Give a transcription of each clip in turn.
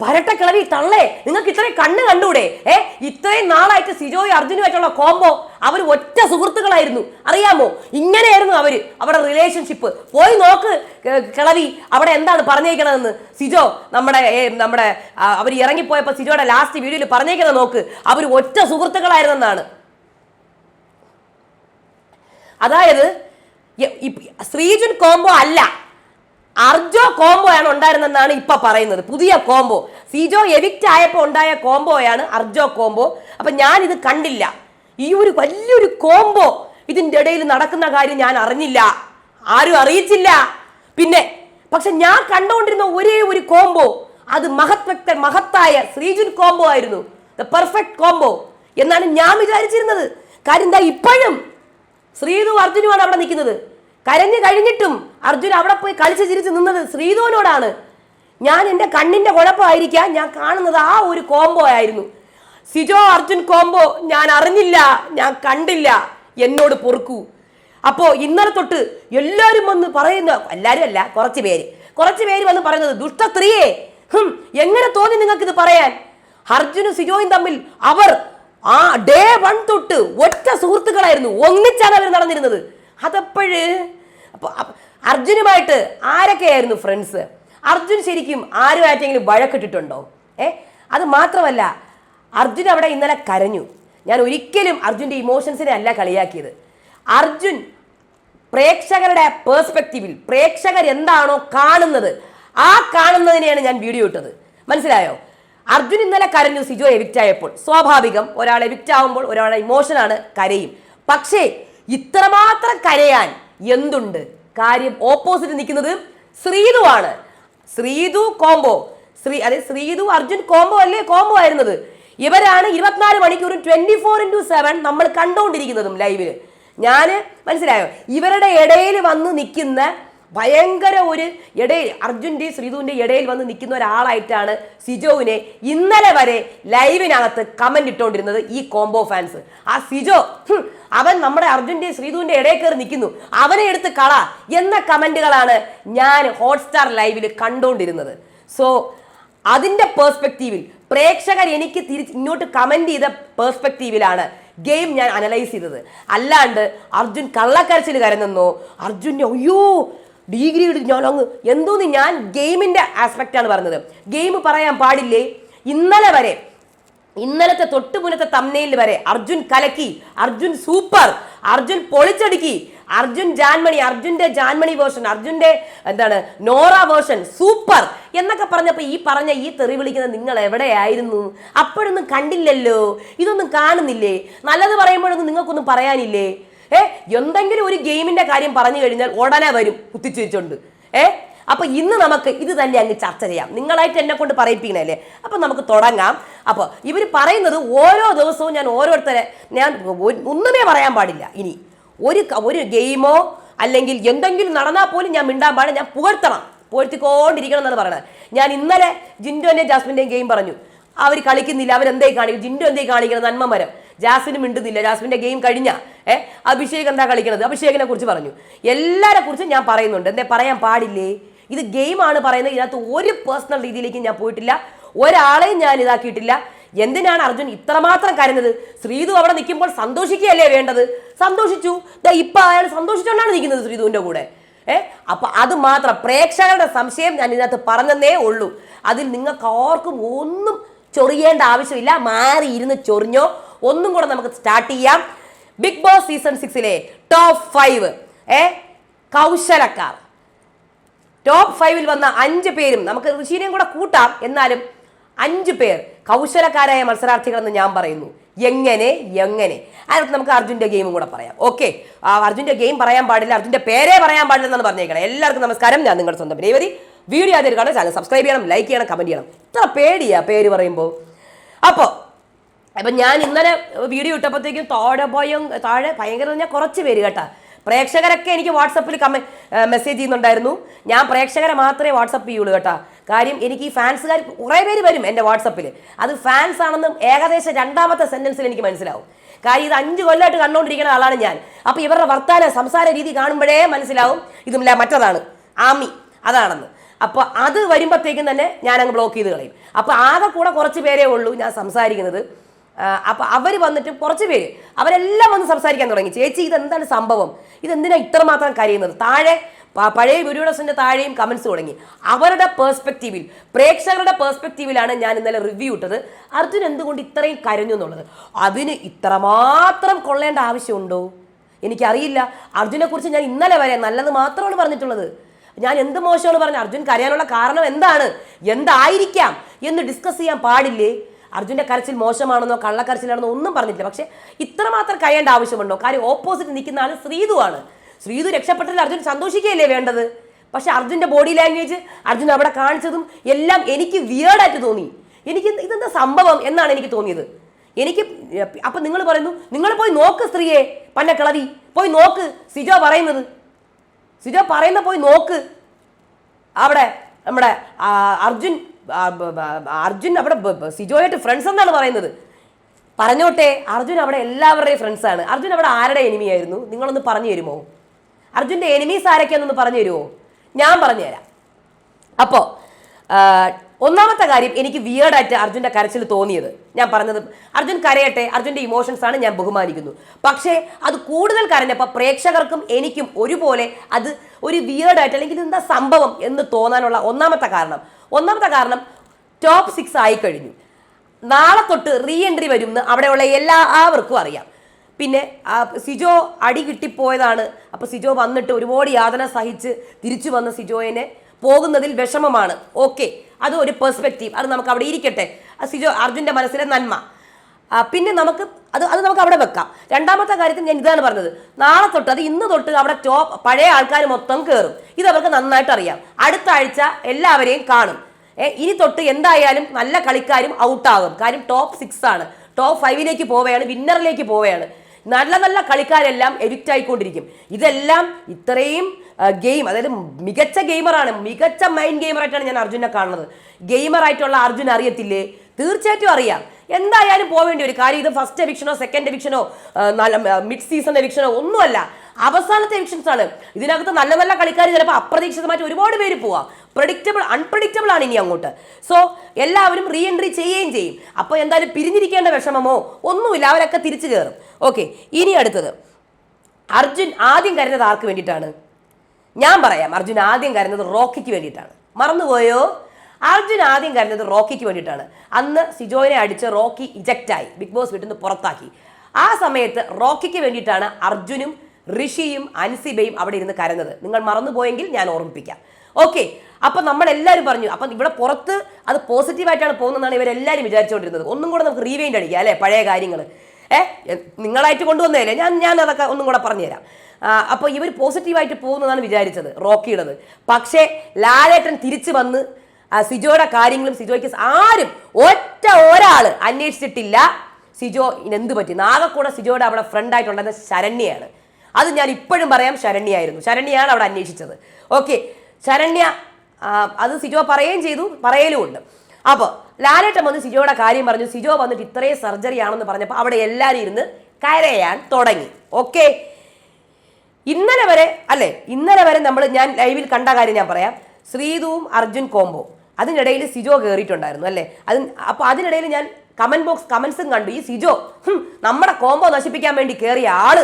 പരട്ടക്കിളവി തള്ളേ. നിങ്ങൾക്ക് ഇത്രയും കണ്ണ് കണ്ടൂടെ? ഏ ഇത്രയും നാളായിട്ട് സിജോയും അർജുനുമായിട്ടുള്ള കോംബോ അവർ ഒറ്റ സുഹൃത്തുക്കളായിരുന്നു. അറിയാമോ? ഇങ്ങനെയായിരുന്നു അവർ അവരുടെ റിലേഷൻഷിപ്പ് പോയി നോക്ക് കിളവി അവിടെ എന്താണ് പറഞ്ഞേക്കണതെന്ന്. സിജോ നമ്മുടെ നമ്മുടെ അവർ ഇറങ്ങിപ്പോയപ്പോൾ സിജോയുടെ ലാസ്റ്റ് വീഡിയോയിൽ പറഞ്ഞേക്കുന്നത് നോക്ക്. അവർ ഒറ്റ സുഹൃത്തുക്കളായിരുന്നെന്നാണ്. അതായത് ശ്രീജുൻ കോംബോ അല്ല. അർജോ കോംബോ ആണ് ഉണ്ടായിരുന്നെന്നാണ് ഇപ്പൊ പറയുന്നത്. പുതിയ കോംബോ സിജോ എവിക്റ്റ് ആയപ്പോൾ ഉണ്ടായ കോംബോയാണ് അർജോ കോംബോ അപ്പൊ ഞാൻ ഇത് കണ്ടില്ല. ഈ ഒരു വലിയൊരു കോംബോ ഇതിന്റെ ഇടയിൽ നടക്കുന്ന കാര്യം ഞാൻ അറിഞ്ഞില്ല. ആരും അറിയിച്ചില്ല. പിന്നെ പക്ഷെ ഞാൻ കണ്ടുകൊണ്ടിരുന്ന ഒരേ ഒരു കോംബോ അത് മഹത് വ്യക്ത മഹത്തായ ശ്രീജുൻ കോംബോ ആയിരുന്നു. ദ പെർഫെക്റ്റ് കോംബോ എന്നാണ് ഞാൻ വിചാരിച്ചിരുന്നത്. കാര്യം എന്താ ഇപ്പോഴും ശ്രീതു അർജുനുമാണ് അവിടെ നിൽക്കുന്നത്. കരഞ്ഞു കഴിഞ്ഞിട്ടും അർജുൻ അവിടെ പോയി കളിച്ച് ചിരിച്ച് നിന്നത് ശ്രീധുവിനോടാണ്. ഞാൻ എന്റെ കണ്ണിന്റെ കുഴപ്പമായിരിക്കാം. ഞാൻ കാണുന്നത് ആ ഒരു കോംബോ ആയിരുന്നു. സിജോ അർജുൻ കോംബോ ഞാൻ അറിഞ്ഞില്ല ഞാൻ കണ്ടില്ല. എന്നോട് പൊറുക്കൂ. അപ്പോൾ ഇന്നലെ തൊട്ട് എല്ലാവരും വന്ന് പറയുന്ന എല്ലാവരും അല്ല കുറച്ച് പേര്. കുറച്ച് പേര് വന്ന് പറയുന്നത് ദുഷ്ട സ്ത്രീയെ എങ്ങനെ തോന്നി നിങ്ങൾക്ക് ഇത് പറയാൻ? അർജുനും സിജോയും തമ്മിൽ അവർ ആ ഡേ വൺ തൊട്ട് ഒറ്റ സുഹൃത്തുക്കളായിരുന്നു. ഒന്നിച്ചാണ് അവർ നടന്നിരുന്നത്. അതപ്പോഴ്? അപ്പോൾ അർജുനുമായിട്ട് ആരൊക്കെയായിരുന്നു ഫ്രണ്ട്സ് അർജുൻ ശരിക്കും ആരുമായിട്ടെങ്കിലും വഴക്കിട്ടിട്ടുണ്ടോ? ഏ? അത് മാത്രമല്ല അർജുൻ അവിടെ ഇന്നലെ കരഞ്ഞു. ഞാൻ ഒരിക്കലും അർജുന്റെ ഇമോഷൻസിനെ അല്ല കളിയാക്കിയത്. അർജുൻ പ്രേക്ഷകരുടെ പേഴ്സ്പെക്റ്റീവിൽ പ്രേക്ഷകർ എന്താണോ കാണുന്നത് ആ കാണുന്നതിനെയാണ് ഞാൻ വീഡിയോ ഇട്ടത്. മനസ്സിലായോ? അർജുൻ ഇന്നലെ കരഞ്ഞു സിജോ എവിക്റ്റ് ആയപ്പോൾ സ്വാഭാവികം ഒരാൾ എവിക്റ്റ് ആവുമ്പോൾ ഒരാളെ ഇമോഷനാണ് കരയും. പക്ഷേ ഇത്രമാത്രം കരയാൻ എന്തുണ്ട്? കാര്യം ഓപ്പോസിറ്റ് നിൽക്കുന്നത് ശ്രീതു ആണ്. ശ്രീതു കോംബോ ശ്രീ അതെ ശ്രീതു അർജുൻ കോംബോ അല്ലേ? കോംബോ ആയിരുന്നത്. ഇവരാണ് ഇരുപത്തിനാല് മണിക്കൂർ ട്വന്റി ഫോർ ഇന്റു സെവൻ നമ്മൾ കണ്ടുകൊണ്ടിരിക്കുന്നതും ലൈവിൽ ഞാൻ മനസ്സിലായോ? ഇവരുടെ ഇടയിൽ വന്ന് നിൽക്കുന്ന ഭയങ്കര ഒരു ഇടയിൽ അർജുന്റെ ശ്രീധുവിന്റെ ഇടയിൽ വന്ന് നിൽക്കുന്ന ഒരാളായിട്ടാണ് സിജോവിനെ ഇന്നലെ വരെ ലൈവിനകത്ത് കമന്റ് ഇട്ടുകൊണ്ടിരുന്നത് ഈ കോംബോ ഫാൻസ് ആ സിജോ അവൻ നമ്മുടെ അർജുന്റെ ശ്രീധുവിന്റെ ഇടയിൽ കയറി നിൽക്കുന്നു. അവനെ എടുത്ത് കള എന്ന കമന്റുകളാണ് ഞാൻ ഹോട്ട്സ്റ്റാർ ലൈവിൽ കണ്ടുകൊണ്ടിരുന്നത് സോ അതിന്റെ പേഴ്സ്പെക്റ്റീവിൽ പ്രേക്ഷകർ എനിക്ക് തിരിച്ച് ഇങ്ങോട്ട് കമന്റ് ചെയ്ത പേഴ്സ്പെക്റ്റീവിലാണ് ഗെയിം ഞാൻ അനലൈസ് ചെയ്തത്. അല്ലാണ്ട് അർജുൻ കള്ളക്കരച്ചിൽ കരുതെന്നോ അർജുന്റെ അയ്യോ ഡിഗ്രി എടുത്ത് ഞാൻ അങ്ങ് എന്തോന്ന് ഞാൻ ഗെയിമിന്റെ ആസ്പെക്റ്റാണ് പറഞ്ഞത്. ഗെയിം പറയാൻ പാടില്ലേ? ഇന്നലെ വരെ ഇന്നലത്തെ തൊട്ടുമുനത്തെ തമ്മനയിൽ വരെ അർജുൻ കലക്കി അർജുൻ സൂപ്പർ അർജുൻ പൊളിച്ചടുക്കി അർജുൻ ജാൻമണി അർജുന്റെ ജാൻമണി വേർഷൻ അർജുന്റെ എന്താണ് നോറ വേർഷൻ സൂപ്പർ എന്നൊക്കെ പറഞ്ഞപ്പോൾ ഈ പറഞ്ഞ ഈ തെറി വിളിക്കുന്ന നിങ്ങൾ എവിടെയായിരുന്നു? അപ്പോഴൊന്നും കണ്ടില്ലല്ലോ. ഇതൊന്നും കാണുന്നില്ലേ? നല്ലത് പറയുമ്പോഴൊന്നും നിങ്ങൾക്കൊന്നും പറയാനില്ലേ? ഏ എന്തെങ്കിലും ഒരു ഗെയിമിന്റെ കാര്യം പറഞ്ഞു കഴിഞ്ഞാൽ ഉടനെ വരും കുത്തിച്ചിരിച്ചുകൊണ്ട് ഏ അപ്പൊ ഇന്ന് നമുക്ക് ഇത് തന്നെ അങ്ങ് ചർച്ച ചെയ്യാം. നിങ്ങളായിട്ട് എന്നെ കൊണ്ട് പറയിപ്പിക്കണല്ലേ? അപ്പൊ നമുക്ക് തുടങ്ങാം. അപ്പൊ ഇവർ പറയുന്നത് ഓരോ ദിവസവും ഞാൻ ഓരോരുത്തരെ ഞാൻ ഒന്നുമേ പറയാൻ പാടില്ല. ഇനി ഒരു ഒരു ഗെയിമോ അല്ലെങ്കിൽ എന്തെങ്കിലും നടന്നാൽ പോലും ഞാൻ മിണ്ടാൻ പാടില്ല. ഞാൻ പുകഴ്ത്തണം. പുകഴ്ത്തിക്കൊണ്ടിരിക്കണം എന്നാണ് പറയുന്നത് ഞാൻ ഇന്നലെ ജിൻഡോന്റെയും ജാസ്മിന്റെയും ഗെയിം പറഞ്ഞു. അവർ കളിക്കുന്നില്ല. അവരെന്തേ കാണിക്കും? ജിൻഡോ എന്തേ കാണിക്കണം നന്മമരം. ജാസ്മിന് മിണ്ടുന്നില്ല. ജാസ്മിന്റെ ഗെയിം കഴിഞ്ഞ ഏ അഭിഷേക് എന്താ കളിക്കണത്? അഭിഷേകിനെ കുറിച്ച് പറഞ്ഞു. എല്ലാരെ കുറിച്ചും ഞാൻ പറയുന്നുണ്ട്. എന്താ പറയാൻ പാടില്ലേ? ഇത് ഗെയിമാണ് പറയുന്നത്. ഇതിനകത്ത് ഒരു പേഴ്സണൽ രീതിയിലേക്ക് ഞാൻ പോയിട്ടില്ല. ഒരാളെയും ഞാൻ ഇതാക്കിയിട്ടില്ല. എന്തിനാണ് അർജുൻ ഇത്രമാത്രം കരുന്നത് ശ്രീതു അവിടെ നിൽക്കുമ്പോൾ സന്തോഷിക്കുകയല്ലേ വേണ്ടത്? സന്തോഷിച്ചു. ഇപ്പൊ അയാൾ സന്തോഷിച്ചുകൊണ്ടാണ് നിൽക്കുന്നത് ശ്രീതുവിന്റെ കൂടെ. ഏ അപ്പൊ അത് മാത്രം പ്രേക്ഷകരുടെ സംശയം ഞാൻ ഇതിനകത്ത് പറഞ്ഞതേ ഉള്ളൂ. അതിൽ നിങ്ങൾക്ക് ആർക്കും ഒന്നും ചൊറിയേണ്ട ആവശ്യമില്ല. മാറി ഇരുന്ന് ചൊറിഞ്ഞോ ഒന്നും കൂടെ നമുക്ക് സ്റ്റാർട്ട് ചെയ്യാം. ബിഗ് ബോസ് സീസൺ സിക്സിലെ ടോപ്പ് ഫൈവ് ഏ? കൗശലക്കാർ. ടോപ്പ് ഫൈവിൽ വന്ന അഞ്ച് പേരും നമുക്ക് ഋഷീനെയും കൂടെ കൂട്ടാം. എന്നാലും അഞ്ച് പേർ കൗശലക്കാരായ മത്സരാർത്ഥികളെന്ന് ഞാൻ പറയുന്നു. എങ്ങനെ? എങ്ങനെ? അതിനകത്ത് നമുക്ക് അർജുന്റെ ഗെയിമും കൂടെ പറയാം. ഓക്കെ അർജുന്റെ ഗെയിം പറയാൻ പാടില്ല. അർജുന്റെ പേരെ പറയാൻ പാടില്ല എന്നാണ് പറഞ്ഞേക്കണം. എല്ലാവർക്കും നമസ്കാരം. ഞാൻ നിങ്ങളുടെ സ്വന്തം രേവതി വീഡിയോ ആദ്യം കാണാൻ ചാനൽ സബ്സ്ക്രൈബ് ചെയ്യണം ലൈക്ക് ചെയ്യണം കമന്റ് ചെയ്യണം. ഇത്ര പേടിയാ പേര് പറയുമ്പോൾ. അപ്പോൾ അപ്പം ഞാൻ ഇന്നലെ വീഡിയോ ഇട്ടപ്പോഴത്തേക്കും താഴെ പോയും താഴെ ഭയങ്കര പറഞ്ഞാൽ കുറച്ച് പേര് കേട്ടാ. പ്രേക്ഷകരൊക്കെ എനിക്ക് വാട്സപ്പിൽ കമ മെസ്സേജ് ചെയ്യുന്നുണ്ടായിരുന്നു. ഞാൻ പ്രേക്ഷകരെ മാത്രമേ വാട്സപ്പ് ചെയ്യുള്ളൂ കേട്ടാ. കാര്യം എനിക്ക് ഈ ഫാൻസുകാർ കുറേ പേര് വരും എന്റെ വാട്സപ്പിൽ അത് ഫാൻസ് ആണെന്നും ഏകദേശം രണ്ടാമത്തെ സെന്റൻസിൽ എനിക്ക് മനസ്സിലാവും. കാര്യം ഇത് അഞ്ച് കൊല്ലമായിട്ട് കണ്ടുകൊണ്ടിരിക്കുന്ന ആളാണ് ഞാൻ. അപ്പോൾ ഇവരുടെ വർത്താന സംസാര രീതി കാണുമ്പോഴേ മനസ്സിലാവും ഇത് മറ്റതാണ്. ആമി അതാണെന്ന്. അപ്പോൾ അത് വരുമ്പോഴത്തേക്കും തന്നെ ഞാൻ അങ്ങ് ബ്ലോക്ക് ചെയ്ത് കളയും. അപ്പോൾ ആകെ കൂടെ കുറച്ച് പേരേ ഉള്ളൂ ഞാൻ സംസാരിക്കുന്നത്. അപ്പോൾ അവർ വന്നിട്ട് കുറച്ച് പേര് അവരെല്ലാം വന്ന് സംസാരിക്കാൻ തുടങ്ങി. ചേച്ചി ഇതെന്താണ് സംഭവം? ഇതെന്തിനാ ഇത്രമാത്രം കരയുന്നത്? താഴെ പഴയ വീഡിയോസിന്റെ താഴെയും കമന്റ്സ് തുടങ്ങി. അവരുടെ പേഴ്സ്പെക്റ്റീവിൽ പ്രേക്ഷകരുടെ പേഴ്സ്പെക്റ്റീവിലാണ് ഞാൻ ഇന്നലെ റിവ്യൂ ഇട്ടത്. അർജുൻ എന്തുകൊണ്ട് ഇത്രയും കരഞ്ഞു എന്നുള്ളത്? അതിന് ഇത്രമാത്രം കൊള്ളേണ്ട ആവശ്യമുണ്ടോ? എനിക്കറിയില്ല. അർജുനെ കുറിച്ച് ഞാൻ ഇന്നലെ വരെ നല്ലത് മാത്രമാണ് പറഞ്ഞിട്ടുള്ളത്. ഞാൻ എന്ത് മോശമാണ് പറഞ്ഞത്? അർജുൻ കരയാനുള്ള കാരണം എന്താണ്? എന്തായിരിക്കാം? എന്ന് ഡിസ്കസ് ചെയ്യാൻ പാടില്ലേ? അർജുന്റെ കരച്ചിൽ മോശമാണെന്നോ കള്ളക്കരച്ചിലാണെന്നോ ഒന്നും പറഞ്ഞിട്ടില്ല. പക്ഷേ ഇത്രമാത്രം കയ്യേണ്ട ആവശ്യമുണ്ടോ? കാര്യം ഓപ്പോസിറ്റ് നിൽക്കുന്ന ആൾ ശ്രീതുവാണ്. ശ്രീതു രക്ഷപ്പെട്ടതിൽ അർജുൻ സന്തോഷിക്കുകയല്ലേ വേണ്ടത്? പക്ഷേ അർജുന്റെ ബോഡി ലാംഗ്വേജ് അർജുൻ അവിടെ കാണിച്ചതും എല്ലാം എനിക്ക് വിയേർഡായിട്ട് തോന്നി. എനിക്ക് ഇതെന്താ സംഭവം എന്നാണ് എനിക്ക് തോന്നിയത്. എനിക്ക് അപ്പം നിങ്ങൾ പറയുന്നു നിങ്ങൾ പോയി നോക്ക് സ്ത്രീയെ പന്ന കിളവി. പോയി നോക്ക് സിജോ പറയുന്നത്. സിജോ പറയുന്ന പോയി നോക്ക്. അവിടെ നമ്മുടെ അർജുൻ അർജുൻ അവിടെ സിജോയായിട്ട് ഫ്രണ്ട്സ് എന്നാണ് പറയുന്നത്. പറഞ്ഞോട്ടെ അർജുൻ അവിടെ എല്ലാവരുടെയും ഫ്രണ്ട്സാണ് അർജുൻ അവിടെ ആരുടെ എനിമിയായിരുന്നു നിങ്ങളൊന്ന് പറഞ്ഞു തരുമോ? അർജുന്റെ എനിമീസ് ആരൊക്കെയാണെന്നൊന്ന് പറഞ്ഞു തരുമോ? ഞാൻ പറഞ്ഞുതരാം. അപ്പോൾ ഒന്നാമത്തെ കാര്യം എനിക്ക് വിയേർഡായിട്ട് അർജുന്റെ കരച്ചിൽ തോന്നിയത്. ഞാൻ പറഞ്ഞത് അർജുൻ കരയട്ടെ അർജുന്റെ ഇമോഷൻസ് ആണ് ഞാൻ ബഹുമാനിക്കുന്നു. പക്ഷേ അത് കൂടുതൽ കരഞ്ഞപ്പോൾ പ്രേക്ഷകർക്കും എനിക്കും ഒരുപോലെ അത് ഒരു വിയേർഡായിട്ട് അല്ലെങ്കിൽ എന്താ സംഭവം എന്ന് തോന്നാനുള്ള ഒന്നാമത്തെ കാരണം. ഒന്നാമത്തെ കാരണം ടോപ്പ് സിക്സ് ആയി കഴിഞ്ഞു. നാളെ തൊട്ട് റീ എൻട്രി വരും എന്ന് അവിടെയുള്ള എല്ലാവർക്കും അറിയാം. പിന്നെ സിജോ അടി കിട്ടിപ്പോയതാണ്. അപ്പോൾ സിജോ വന്നിട്ട് ഒരുപാട് യാതന സഹിച്ച് തിരിച്ചു വന്ന സിജോയിനെ പോകുന്നതിൽ വിഷമമാണ്. ഓക്കെ അത് ഒരു പെർസ്പെക്റ്റീവ് അത് നമുക്ക് അവിടെ ഇരിക്കട്ടെ സിജോ അർജുന്റെ മനസ്സിലെ നന്മ. പിന്നെ നമുക്ക് അത് അത് നമുക്ക് അവിടെ വെക്കാം. രണ്ടാമത്തെ കാര്യത്തിൽ ഞാൻ ഇതാണ് പറഞ്ഞത്. നാളെ തൊട്ട് അത് ഇന്ന് തൊട്ട് അവിടെ ടോപ്പ് പഴയ ആൾക്കാർ മൊത്തം കയറും ഇത് അവർക്ക് നന്നായിട്ട് അറിയാം. അടുത്ത ആഴ്ച എല്ലാവരെയും കാണും. ഇനി തൊട്ട് എന്തായാലും നല്ല കളിക്കാരും ഔട്ടാകും. കാര്യം ടോപ്പ് സിക്സ് ആണ്. ടോപ്പ് ഫൈവിലേക്ക് പോവുകയാണ് വിന്നറിലേക്ക് പോവുകയാണ്. നല്ല നല്ല കളിക്കാരെല്ലാം എഡിക്റ്റ് ആയിക്കൊണ്ടിരിക്കും. ഇതെല്ലാം ഇത്രയും ഗെയിം അതായത് മികച്ച ഗെയിമറാണ് മികച്ച മൈൻഡ് ഗെയിമറായിട്ടാണ് ഞാൻ അർജുനെ കാണുന്നത്. ഗെയിമറായിട്ടുള്ള അർജുൻ അറിയത്തില്ലേ? തീർച്ചയായിട്ടും അറിയാം. എന്തായാലും പോവേണ്ടി വരും. കാര്യം ഇത് ഫസ്റ്റ് എവിക്ഷനോ സെക്കൻഡ് എവിക്ഷനോ നല്ല മിഡ് സീസൺ എവിക്ഷനോ ഒന്നുമല്ല. അവസാനത്തെ എവിക്ഷൻസ് ആണ്. ഇതിനകത്ത് നല്ല നല്ല കളിക്കാർ ചിലപ്പോൾ അപ്രതീക്ഷിതമായിട്ട് ഒരുപാട് പേര് പോവാം. പ്രഡിക്റ്റബിൾ അൺപ്രഡിക്റ്റബിൾ ആണ് ഇനി അങ്ങോട്ട്. സോ എല്ലാവരും റീ എൻട്രി ചെയ്യുകയും ചെയ്യും. അപ്പോൾ എന്തായാലും പിരിഞ്ഞിരിക്കേണ്ട വിഷമമോ? ഒന്നുമില്ല. അവരൊക്കെ തിരിച്ചു കയറും ഓക്കെ ഇനി അടുത്തത്. അർജുൻ ആദ്യം കരുതുന്നത് ആർക്ക് വേണ്ടിയിട്ടാണ്? ഞാൻ പറയാം അർജുൻ ആദ്യം കരുന്നത് റോക്കിക്ക് വേണ്ടിയിട്ടാണ്. മറന്നുപോയോ? അർജുൻ ആദ്യം കരുന്നത് റോക്കിക്ക് വേണ്ടിയിട്ടാണ്. അന്ന് സിജോയിനെ അടിച്ച് റോക്കി ഇജക്റ്റായി ബിഗ് ബോസ് വീട്ടിൽ നിന്ന് പുറത്താക്കി. ആ സമയത്ത് റോക്കിക്ക് വേണ്ടിയിട്ടാണ് അർജുനും ഋഷിയും അൻസിബയും അവിടെ ഇരുന്ന് കരഞ്ഞത്. നിങ്ങൾ മറന്നുപോയെങ്കിൽ ഞാൻ ഓർമ്മിപ്പിക്കാം. ഓക്കെ അപ്പൊ നമ്മൾ എല്ലാവരും പറഞ്ഞു അപ്പം ഇവിടെ പുറത്ത് അത് പോസിറ്റീവായിട്ടാണ് പോകുന്നതെന്നാണ് ഇവരെല്ലാവരും വിചാരിച്ചുകൊണ്ടിരുന്നത്. ഒന്നും കൂടെ നമുക്ക് റീവൈൻഡ് അടിക്കാം അല്ലേ? പഴയ കാര്യങ്ങൾ ഏഹ് നിങ്ങളായിട്ട് കൊണ്ടുവന്നതല്ലേ? ഞാൻ ഞാൻ അതൊക്കെ ഒന്നും കൂടെ പറഞ്ഞുതരാം. അപ്പോൾ ഇവർ പോസിറ്റീവായിട്ട് പോകുന്നതാണ് വിചാരിച്ചത് റോക്കിയുടേത്. പക്ഷേ ലാലേട്ടൻ തിരിച്ചു വന്ന് സിജോയുടെ കാര്യങ്ങളും സിജോയ്ക്ക് ആരും ഒറ്റ ഒരാൾ അന്വേഷിച്ചിട്ടില്ല. സിജോ എന്ത് പറ്റി? നാഗക്കൂടെ സിജോയുടെ അവിടെ ഫ്രണ്ടായിട്ടുണ്ടെന്ന ശരണ്യയാണ്. അത് ഞാൻ ഇപ്പോഴും പറയാം ശരണ്യായിരുന്നു. ശരണ്യാണ് അവിടെ അന്വേഷിച്ചത്. ഓക്കെ ശരണ്യ അത് സിജോ പറയുകയും ചെയ്തു പറയലും ഉണ്ട് അപ്പോൾ ലാലേട്ടൻ വന്ന് സിജോയുടെ കാര്യം പറഞ്ഞു. സിജോ വന്നിട്ട് ഇത്രയും സർജറി ആണെന്ന് പറഞ്ഞപ്പോൾ അവിടെ എല്ലാവരും ഇരുന്ന് കരയാൻ തുടങ്ങി. ഓക്കെ ഇന്നലെ വരെ അല്ലേ ഇന്നലെ വരെ നമ്മൾ ഞാൻ ലൈവിൽ കണ്ട കാര്യം ഞാൻ പറയാം. ശ്രീതുവും അർജുൻ കോംബോ അതിനിടയിൽ സിജോ കയറിയിട്ടുണ്ടായിരുന്നു അല്ലേ? അത് അപ്പോൾ അതിനിടയിൽ ഞാൻ കമന്റ് ബോക്സ് കമന്റ്സും കണ്ടു. ഈ സിജോ നമ്മുടെ കോംബോ നശിപ്പിക്കാൻ വേണ്ടി കയറിയ ആൾ.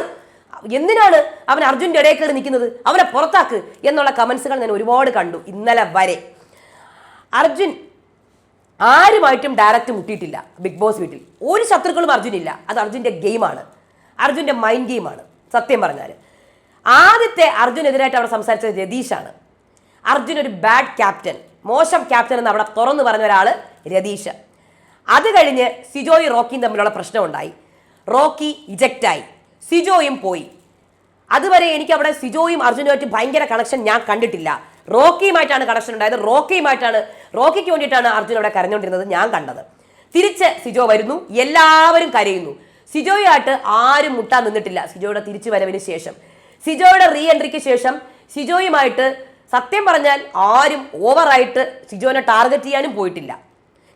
എന്തിനാണ് അവൻ അർജുന്റെ ഇടയിൽ കയറി നിൽക്കുന്നത്? അവനെ പുറത്താക്ക് എന്നുള്ള കമന്റ്സുകൾ ഞാൻ ഒരുപാട് കണ്ടു ഇന്നലെ വരെ. അർജുൻ ആരുമായിട്ടും ഡയറക്റ്റ് മുട്ടിയിട്ടില്ല ബിഗ് ബോസ് വീട്ടിൽ. ഒരു ശത്രുക്കളും അർജുനില്ല. അത് അർജുന്റെ ഗെയിമാണ് അർജുന്റെ മൈൻഡ് ഗെയിമാണ് സത്യം പറഞ്ഞാൽ ആദ്യത്തെ അർജുനെതിരായിട്ട് അവിടെ സംസാരിച്ചത് രതീഷാണ്. അർജുൻ ഒരു ബാഡ് ക്യാപ്റ്റൻ മോശം ക്യാപ്റ്റൻ എന്ന് അവിടെ തുറന്നു പറഞ്ഞ ഒരാൾ രതീഷ്. അത് കഴിഞ്ഞ് സിജോയും റോക്കിയും തമ്മിലുള്ള പ്രശ്നമുണ്ടായി റോക്കി ഇജക്റ്റായി സിജോയും പോയി. അതുവരെ എനിക്ക് അവിടെ സിജോയും അർജുനുമായിട്ട് ഭയങ്കര കണക്ഷൻ ഞാൻ കണ്ടിട്ടില്ല. റോക്കിയുമായിട്ടാണ് കണക്ഷൻ ഉണ്ടായത്. റോക്കിയുമായിട്ടാണ് റോക്കിക്ക് വേണ്ടിയിട്ടാണ് അർജുൻ അവിടെ കരഞ്ഞുകൊണ്ടിരുന്നത് ഞാൻ കണ്ടത്. തിരിച്ച് സിജോ വരുന്നു. എല്ലാവരും കരയുന്നു. സിജോയായിട്ട് ആരും മുട്ടാൻ നിന്നിട്ടില്ല. സിജോയുടെ തിരിച്ചു വരവിന് ശേഷം. സിജോയുടെ റീ എൻട്രിക്ക് ശേഷം സിജോയുമായിട്ട് സത്യം പറഞ്ഞാൽ ആരും ഓവറായിട്ട് സിജോനെ ടാർഗറ്റ് ചെയ്യാനും പോയിട്ടില്ല.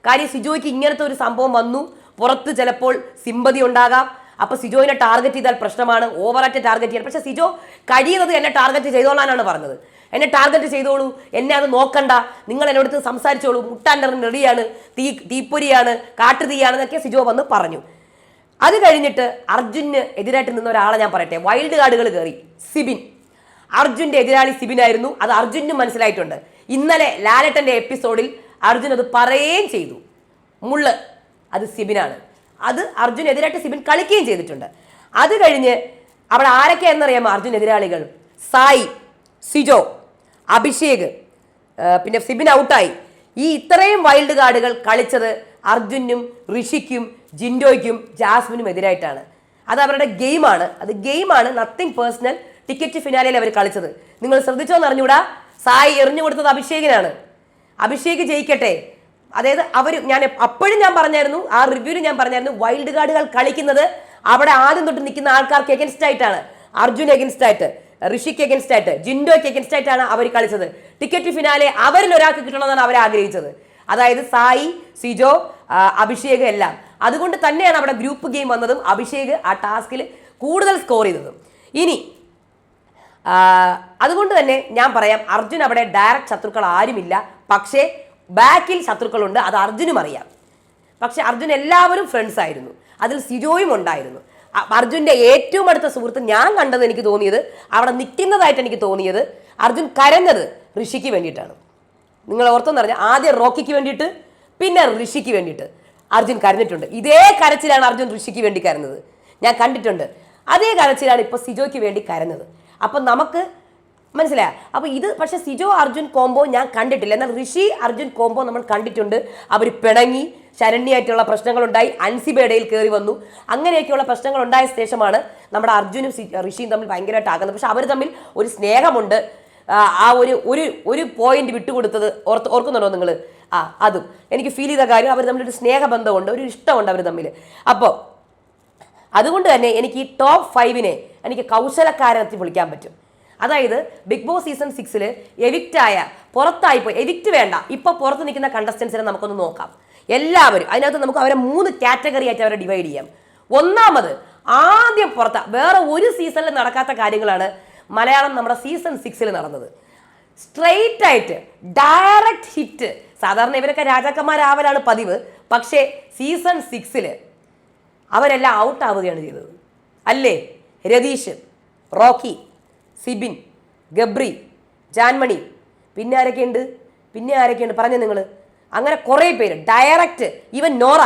കാര്യം സിജോയ്ക്ക് ഇങ്ങനത്തെ ഒരു സംഭവം വന്നു. പുറത്ത് ചിലപ്പോൾ സിമ്പതി ഉണ്ടാകാം. അപ്പോൾ സിജോയിനെ ടാർഗറ്റ് ചെയ്താൽ പ്രശ്നമാണ്. ഓവറായിട്ട് ടാർഗറ്റ് ചെയ്യാൻ. പക്ഷെ സിജോ കഴിയുന്നത് എന്നെ ടാർഗറ്റ് ചെയ്തോളാനാണ് പറഞ്ഞത്. എന്നെ ടാർഗറ്റ് ചെയ്തോളൂ. എന്നെ അത് നോക്കണ്ട. നിങ്ങൾ എന്നോട് സംസാരിച്ചോളൂ. മുട്ടാൻ റെഡിയാണ് തീ തീപ്പൊരിയാണ്. കാട്ടുതീയാണ് എന്നൊക്കെ സിജോ വന്ന് പറഞ്ഞു. അത് കഴിഞ്ഞിട്ട് അർജുന് എതിരായിട്ട് നിന്ന ഒരാളെ ഞാൻ പറയട്ടെ. വൈൽഡ് കാർഡുകൾ കയറി സിബിൻ. അർജുന്റെ എതിരാളി സിബിൻ ആയിരുന്നു. അത് അർജുനും മനസ്സിലായിട്ടുണ്ട്. ഇന്നലെ ലാലട്ടന്റെ എപ്പിസോഡിൽ അർജുൻ അത് പറയുകയും ചെയ്തു. മുള്ള്. അത് സിബിനാണ്. അത് അർജുനെതിരായിട്ട് സിബിൻ കളിക്കുകയും ചെയ്തിട്ടുണ്ട്. അത് കഴിഞ്ഞ് അവിടെ ആരൊക്കെയാണെന്നറിയാമോ അർജുൻ എതിരാളികൾ? സായി സിജോ അഭിഷേക് പിന്നെ സിബിൻ ഔട്ടായി ഈ ഇത്രയും വൈൽഡ് കാർഡുകൾ കളിച്ചത് അർജുനും ഋഷിക്കും ജിൻഡോയ്ക്കും ജാസ്മിനും എതിരായിട്ടാണ്. അത് അവരുടെ ഗെയിമാണ്. അത് ഗെയിമാണ് നത്തിങ് പേഴ്സണൽ ടിക്കറ്റ് ഫിനാലയിൽ അവർ കളിച്ചത്. നിങ്ങൾ ശ്രദ്ധിച്ചോന്ന് അറിഞ്ഞൂടാ സായി എറിഞ്ഞു കൊടുത്തത് അഭിഷേകിനാണ്. അഭിഷേക് ജയിക്കട്ടെ. അതായത് അവർ ഞാൻ അപ്പോഴും ഞാൻ പറഞ്ഞായിരുന്നു ആ റിവ്യൂവിൽ ഞാൻ പറഞ്ഞായിരുന്നു വൈൽഡ് കാർഡുകൾ കളിക്കുന്നത് അവിടെ ആദ്യം തൊട്ട് നിൽക്കുന്ന ആൾക്കാർക്ക് എഗൻസ്റ്റ് ആയിട്ടാണ്. അർജുൻ എഗൻസ്റ്റ് ആയിട്ട് ഋഷിക്ക് എഗൻസ്റ്റ് ആയിട്ട് ജിൻഡോയ്ക്ക് എഗൻസ്റ്റ് ആയിട്ടാണ് അവർ കളിച്ചത്. ടിക്കറ്റ് ഫിനാലെ അവരിൽ ഒരാൾക്ക് കിട്ടണമെന്നാണ് അവർ ആഗ്രഹിച്ചത്. അതായത് സായി സിജോ അഭിഷേക് എല്ലാം. അതുകൊണ്ട് തന്നെയാണ് അവിടെ ഗ്രൂപ്പ് ഗെയിം വന്നതും അഭിഷേക് ആ ടാസ്കിൽ കൂടുതൽ സ്കോർ ചെയ്തതും. ഇനി അതുകൊണ്ട് തന്നെ ഞാൻ പറയാം അർജുൻ അവിടെ ഡയറക്റ്റ് ശത്രുക്കൾ ആരുമില്ല. പക്ഷേ ബാക്കിൽ ശത്രുക്കളുണ്ട് അത് അർജുനും അറിയാം. പക്ഷെ അർജുൻ എല്ലാവരും ഫ്രണ്ട്സ് ആയിരുന്നു. അതിൽ സിജോയും ഉണ്ടായിരുന്നു. അർജുന്റെ ഏറ്റവും അടുത്ത സുഹൃത്ത് ഞാൻ കണ്ടത് എനിക്ക് തോന്നിയത് അവിടെ നിൽക്കുന്നതായിട്ട് എനിക്ക് തോന്നിയത് അർജുൻ കരഞ്ഞത് ഋഷിക്ക് വേണ്ടിയിട്ടാണ്. നിങ്ങൾ ഓർത്തെന്ന് പറഞ്ഞാൽ ആദ്യം റോക്കിക്ക് വേണ്ടിയിട്ട് പിന്നെ ഋഷിക്ക് വേണ്ടിയിട്ട്. അർജുൻ കരഞ്ഞിട്ടുണ്ട്. ഇതേ കരച്ചിലാണ് അർജുൻ ഋഷിക്ക് വേണ്ടി കരഞ്ഞത്. ഞാൻ കണ്ടിട്ടുണ്ട്. അതേ കരച്ചിലാണ് ഇപ്പോൾ സിജോയ്ക്ക് വേണ്ടി കരഞ്ഞത്. അപ്പം നമുക്ക് മനസ്സിലായ? അപ്പോൾ ഇത് പക്ഷേ സിജോ അർജുൻ കോംബോ ഞാൻ കണ്ടിട്ടില്ല. എന്നാൽ ഋഷി അർജുൻ കോംബോ നമ്മൾ കണ്ടിട്ടുണ്ട്. അവർ പിണങ്ങി ശരണ്യായിട്ടുള്ള പ്രശ്നങ്ങളുണ്ടായി. അൻസിബ ഇടയിൽ കയറി വന്നു. അങ്ങനെയൊക്കെയുള്ള പ്രശ്നങ്ങൾ ഉണ്ടായ ശേഷമാണ് നമ്മുടെ അർജുനും ഋഷിയും തമ്മിൽ ഭയങ്കരമായിട്ട് ആകുന്നത്. പക്ഷെ അവർ തമ്മിൽ ഒരു സ്നേഹമുണ്ട്. ആ ഒരു ഒരു ഒരു പോയിന്റ് വിട്ടുകൊടുത്തത് ഓർത്ത് ഓർക്കുന്നുണ്ടോ നിങ്ങൾ ആ അതും. എനിക്ക് ഫീൽ ചെയ്ത കാര്യം അവർ ഒരു സ്നേഹബന്ധമുണ്ട് ഒരു ഇഷ്ടമുണ്ട് അവർ തമ്മിൽ അപ്പോൾ അതുകൊണ്ട് തന്നെ എനിക്ക് ഈ ടോപ്പ് ഫൈവിനെ എനിക്ക് കൗശലക്കാരനത്തിൽ വിളിക്കാൻ പറ്റും. അതായത് ബിഗ് ബോസ് സീസൺ സിക്സിൽ എവിക്റ്റായ പുറത്തായി പോയി എവിക്റ്റ് വേണ്ട ഇപ്പോൾ പുറത്ത് നിൽക്കുന്ന കണ്ടസ്റ്റൻസിനെ നമുക്കൊന്ന് നോക്കാം. എല്ലാവരും അതിനകത്ത് നമുക്ക് അവരെ മൂന്ന് കാറ്റഗറി ആയിട്ട് അവരെ ഡിവൈഡ് ചെയ്യാം. ഒന്നാമത് ആദ്യം പുറത്ത വേറെ ഒരു സീസണിൽ നടക്കാത്ത കാര്യങ്ങളാണ് മലയാളം നമ്മുടെ സീസൺ സിക്സിൽ നടന്നത്. സ്ട്രെയിറ്റ് ആയിട്ട് ഡയറക്റ്റ് ഹിറ്റ് സാധാരണ ഇവരൊക്കെ രാജാക്കന്മാരാവലാണ് പതിവ്. പക്ഷേ സീസൺ സിക്സിൽ അവരെല്ലാം ഔട്ട് ആവുകയാണ് ചെയ്തത്. അല്ലേ? രതീഷ് റോക്കി സിബിൻ ഗബ്രി ജാൻമണി. പിന്നെ ആരൊക്കെയുണ്ട്? പിന്നെ ആരൊക്കെയുണ്ട്? പറഞ്ഞു നിങ്ങൾ അങ്ങനെ കുറേ പേര്. Direct even Nora.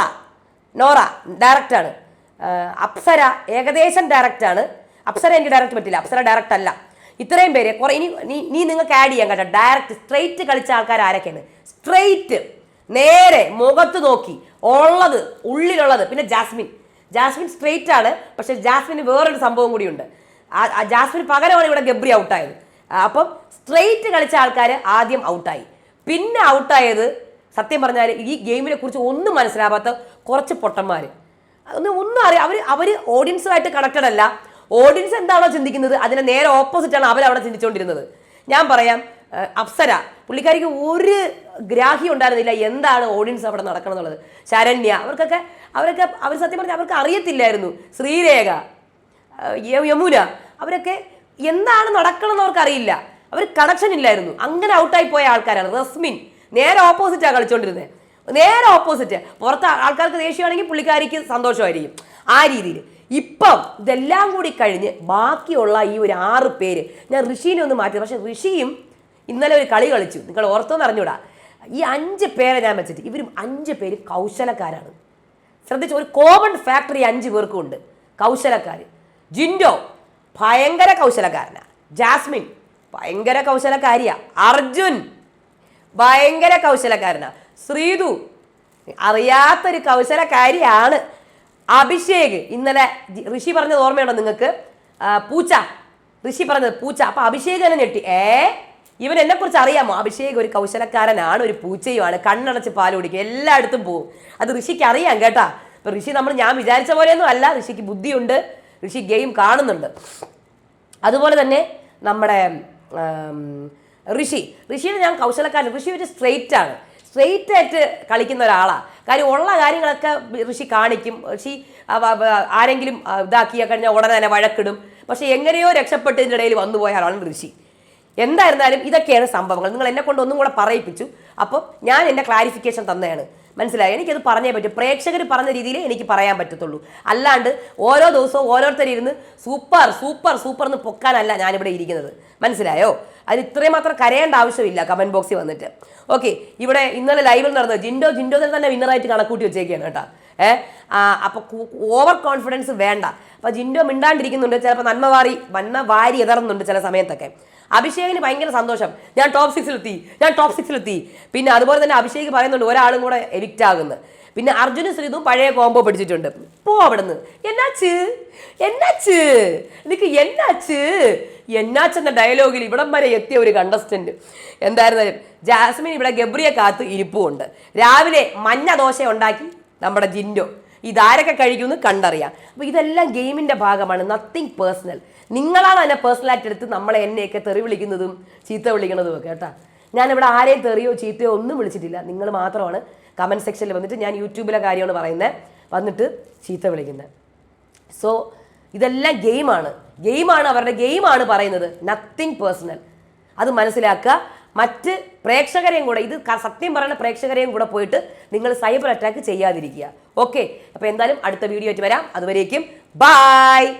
നോറ ഡയറക്റ്റാണ് അപ്സര ഏകദേശം ഡയറക്റ്റാണ് അപ്സര എനിക്ക് ഡയറക്റ്റ് പറ്റില്ല. അപ്സര ഡയറക്റ്റ് അല്ല. ഇത്രയും പേര് കുറെ ഇനി നീ നിങ്ങൾക്ക് ആഡ് ചെയ്യാൻ കേട്ടോ. ഡയറക്റ്റ് സ്ട്രെയിറ്റ് കളിച്ച ആൾക്കാർ ആരൊക്കെയാണ്? സ്ട്രെയിറ്റ് നേരെ മുഖത്ത് നോക്കി ഉള്ളത് ഉള്ളിലുള്ളത്. പിന്നെ ജാസ്മിൻ. ജാസ്മിൻ സ്ട്രെയിറ്റ് ആണ് പക്ഷെ ജാസ്മിന് വേറൊരു സംഭവം കൂടിയുണ്ട്. ജാസ്മിന് പകരമാണ് ഇവിടെ ഗബ്രി ഔട്ടായത് അപ്പം സ്ട്രെയിറ്റ് കളിച്ച ആൾക്കാർ ആദ്യം ഔട്ടായി പിന്നെ ഔട്ടായത് സത്യം പറഞ്ഞാൽ ഈ ഗെയിമിനെ കുറിച്ച് ഒന്നും മനസ്സിലാവാത്ത കുറച്ച് പൊട്ടന്മാർ ഒന്നും ഒന്നും അറിയാം അവർ അവർ ഓഡിയൻസുമായിട്ട് കണക്റ്റഡ് അല്ല. ഓഡിയൻസ് എന്താണോ ചിന്തിക്കുന്നത് അതിനെ നേരെ ഓപ്പോസിറ്റ് ആണ് അവരവിടെ ചിന്തിച്ചുകൊണ്ടിരുന്നത് ഞാൻ പറയാം അപ്സര. പുള്ളിക്കാരിക്ക് ഒരു ഗ്രാഹ്യം ഉണ്ടായിരുന്നില്ല എന്താണ് ഓഡിയൻസ് അവിടെ നടക്കണം എന്നുള്ളത് ശരണ്യ. അവർക്കൊക്കെ അവരൊക്കെ അവർ സത്യം പറഞ്ഞാൽ അവർക്ക് അറിയത്തില്ലായിരുന്നു. ശ്രീരേഖ യമുന. അവരൊക്കെ എന്താണ് നടക്കണമെന്ന് അവർക്ക് അറിയില്ല അവർ കണക്ഷൻ ഇല്ലായിരുന്നു. അങ്ങനെ ഔട്ടായി പോയ ആൾക്കാരാണ്. റസ്മിൻ. നേരെ ഓപ്പോസിറ്റാണ് കളിച്ചുകൊണ്ടിരുന്നത് നേരെ ഓപ്പോസിറ്റ് പുറത്ത് ആൾക്കാർക്ക് ദേഷ്യമാണെങ്കിൽ പുള്ളിക്കാരിക്ക് സന്തോഷമായിരിക്കും. ആ രീതിയിൽ. ഇപ്പം ഇതെല്ലാം കൂടി കഴിഞ്ഞ് ബാക്കിയുള്ള ഈ ഒരു ആറ് പേര് ഞാൻ ഋഷീനെ ഒന്ന് മാറ്റി പക്ഷെ ഋഷിയും ഇന്നലെ ഒരു കളി കളിച്ചു. നിങ്ങൾ ഓർത്തോന്ന് അറിഞ്ഞൂടാ. ഈ അഞ്ച് പേരെ ഞാൻ വെച്ചിട്ട് ഇവരും അഞ്ച് പേര് കൗശലക്കാരാണ്. ശ്രദ്ധിച്ചു ഒരു കോമൺ ഫാക്ടറി അഞ്ച് പേർക്കും ഉണ്ട്. കൗശലക്കാർ ജിൻഡോ ഭയങ്കര കൗശലക്കാരനാ. ജാസ്മിൻ ഭയങ്കര കൗശലക്കാരിയാ. അർജുൻ ഭയങ്കര കൗശലക്കാരനാ. ശ്രീതു അറിയാത്തൊരു കൗശലക്കാരിയാണ്. അഭിഷേക്. ഇന്നലെ ഋഷി പറഞ്ഞത് ഓർമ്മയുണ്ടോ നിങ്ങൾക്ക്? പൂച്ച. ഋഷി പറഞ്ഞത് പൂച്ച. അപ്പൊ അഭിഷേക് തന്നെ ഞെട്ടി. ഏ? ഇവൻ എന്നെ കുറിച്ച് അറിയാമോ? അഭിഷേക് ഒരു കൗശലക്കാരനാണ് ഒരു പൂച്ചയുമാണ്. കണ്ണടച്ച് പാൽ കുടിക്കും. എല്ലായിടത്തും പോകും അത് ഋഷിക്ക് അറിയാം കേട്ടാ. ഇപ്പൊ ഋഷി നമ്മൾ ഞാൻ വിചാരിച്ച പോലെയൊന്നും അല്ല. ഋഷിക്ക് ബുദ്ധിയുണ്ട്. ഋഷി ഗെയിം കാണുന്നുണ്ട്. അതുപോലെ തന്നെ നമ്മുടെ ഋഷി. ഋഷിയുടെ ഞാൻ കൗശലക്കാരൻ. ഋഷി ഒരു സ്ട്രെയിറ്റ് ആണ് സ്ട്രെയിറ്റ് ആയിട്ട് കളിക്കുന്ന ഒരാളാണ് കാര്യം ഉള്ള കാര്യങ്ങളൊക്കെ ഋഷി കാണിക്കും. ഋഷി ആരെങ്കിലും ഇതാക്കിയാൽ ഇതാക്കിയ കഴിഞ്ഞാൽ ഉടനെ തന്നെ വഴക്കിടും. പക്ഷെ എങ്ങനെയോ രക്ഷപ്പെട്ടതിന്റെ ഇടയിൽ വന്നു പോയ ആളാണ് ഋഷി. എന്തായിരുന്നാലും ഇതൊക്കെയാണ് സംഭവങ്ങൾ. നിങ്ങൾ എന്നെ കൊണ്ട് ഒന്നും കൂടെ പറയിപ്പിച്ചു. അപ്പോൾ ഞാൻ എന്റെ ക്ലാരിഫിക്കേഷൻ തന്നെയാണ്. മനസ്സിലായി? എനിക്കത് പറഞ്ഞേ പറ്റും. പ്രേക്ഷകർ പറഞ്ഞ രീതിയിൽ എനിക്ക് പറയാൻ പറ്റത്തുള്ളൂ. അല്ലാണ്ട് ഓരോ ദിവസവും ഓരോരുത്തരിരുന്ന് സൂപ്പർ സൂപ്പർ സൂപ്പർ എന്ന് പൊക്കാനല്ല ഞാനിവിടെ ഇരിക്കുന്നത്. മനസ്സിലായോ? അത് ഇത്രയും മാത്രം കരയേണ്ട ആവശ്യമില്ല കമന്റ് ബോക്സിൽ വന്നിട്ട്. ഓക്കെ ഇവിടെ ഇന്നലെ ലൈവിൽ നടന്നത് ജിൻഡോ. ജിൻഡോ തന്നെ വിന്നറായിട്ട് കണക്കൂട്ടി വെച്ചേക്കാണ് കേട്ടോ. ഏഹ് അപ്പോൾ ഓവർ കോൺഫിഡൻസ് വേണ്ട. അപ്പോൾ ജിൻഡോ മിണ്ടാണ്ടിരിക്കുന്നുണ്ട് ചിലപ്പോൾ നന്മ വാരി നന്മ വാരി എതറുന്നുണ്ട് ചില സമയത്തൊക്കെ. അഭിഷേകിന് ഭയങ്കര സന്തോഷം. ഞാൻ ടോപ്പ് സിക്സിലെത്തി ഞാൻ ടോപ്പ് സിക്സിലെത്തി പിന്നെ അതുപോലെ തന്നെ അഭിഷേക് പറയുന്നുണ്ട് ഒരാളും കൂടെ എവിക്റ്റ് ആകുന്നു. പിന്നെ അർജുനും ശ്രീതും പഴയ കോംബോ പിടിച്ചിട്ടുണ്ട്. പോ അവിടുന്ന്. എന്നാച്ച്? എന്നാച്ച്? നിനക്ക് എന്നാച്ച്? എന്നാച്ച് എന്ന ഡയലോഗിൽ ഇവിടം വരെ എത്തിയ ഒരു കണ്ടസ്റ്റന്റ് എന്തായിരുന്നാലും ജാസ്മിൻ ഇവിടെ ഗബ്രിയെ കാത്ത് ഇരിപ്പുമുണ്ട്. രാവിലെ മഞ്ഞ ദോശ ഉണ്ടാക്കി നമ്മുടെ ജിൻഡോ. ഇതാരൊക്കെ കഴിക്കുമെന്ന് കണ്ടറിയാം. അപ്പോൾ ഇതെല്ലാം ഗെയിമിന്റെ ഭാഗമാണ്. നത്തിങ് പേഴ്സണൽ നിങ്ങളാണ് അതിനെ പേഴ്സണലായിട്ട് എടുത്ത് നമ്മളെ എന്നെയൊക്കെ തെറി വിളിക്കുന്നതും ചീത്ത വിളിക്കുന്നതും ഒക്കെ കേട്ടോ. ഞാനിവിടെ ആരെയും തെറിയോ ചീത്തയോ ഒന്നും വിളിച്ചിട്ടില്ല. നിങ്ങൾ മാത്രമാണ് കമന്റ് സെക്ഷനിൽ വന്നിട്ട് ഞാൻ യൂട്യൂബിലെ കാര്യമാണ് പറയുന്നത് വന്നിട്ട് ചീത്ത വിളിക്കുന്നത് സോ ഇതെല്ലാം ഗെയിമാണ്. ഗെയിമാണ് അവരുടെ ഗെയിമാണ് പറയുന്നത്. നത്തിങ് പേഴ്സണൽ അത് മനസ്സിലാക്കുക. മറ്റ് പ്രേക്ഷകരെയും കൂടെ ഇത് സത്യം പറയുന്ന പ്രേക്ഷകരെയും കൂടെ പോയിട്ട് നിങ്ങൾ സൈബർ അറ്റാക്ക് ചെയ്യാതിരിക്കുക. ഓക്കെ അപ്പോൾ എന്തായാലും അടുത്ത വീഡിയോ ആയിട്ട് വരാം. അതുവരേക്കും ബായ്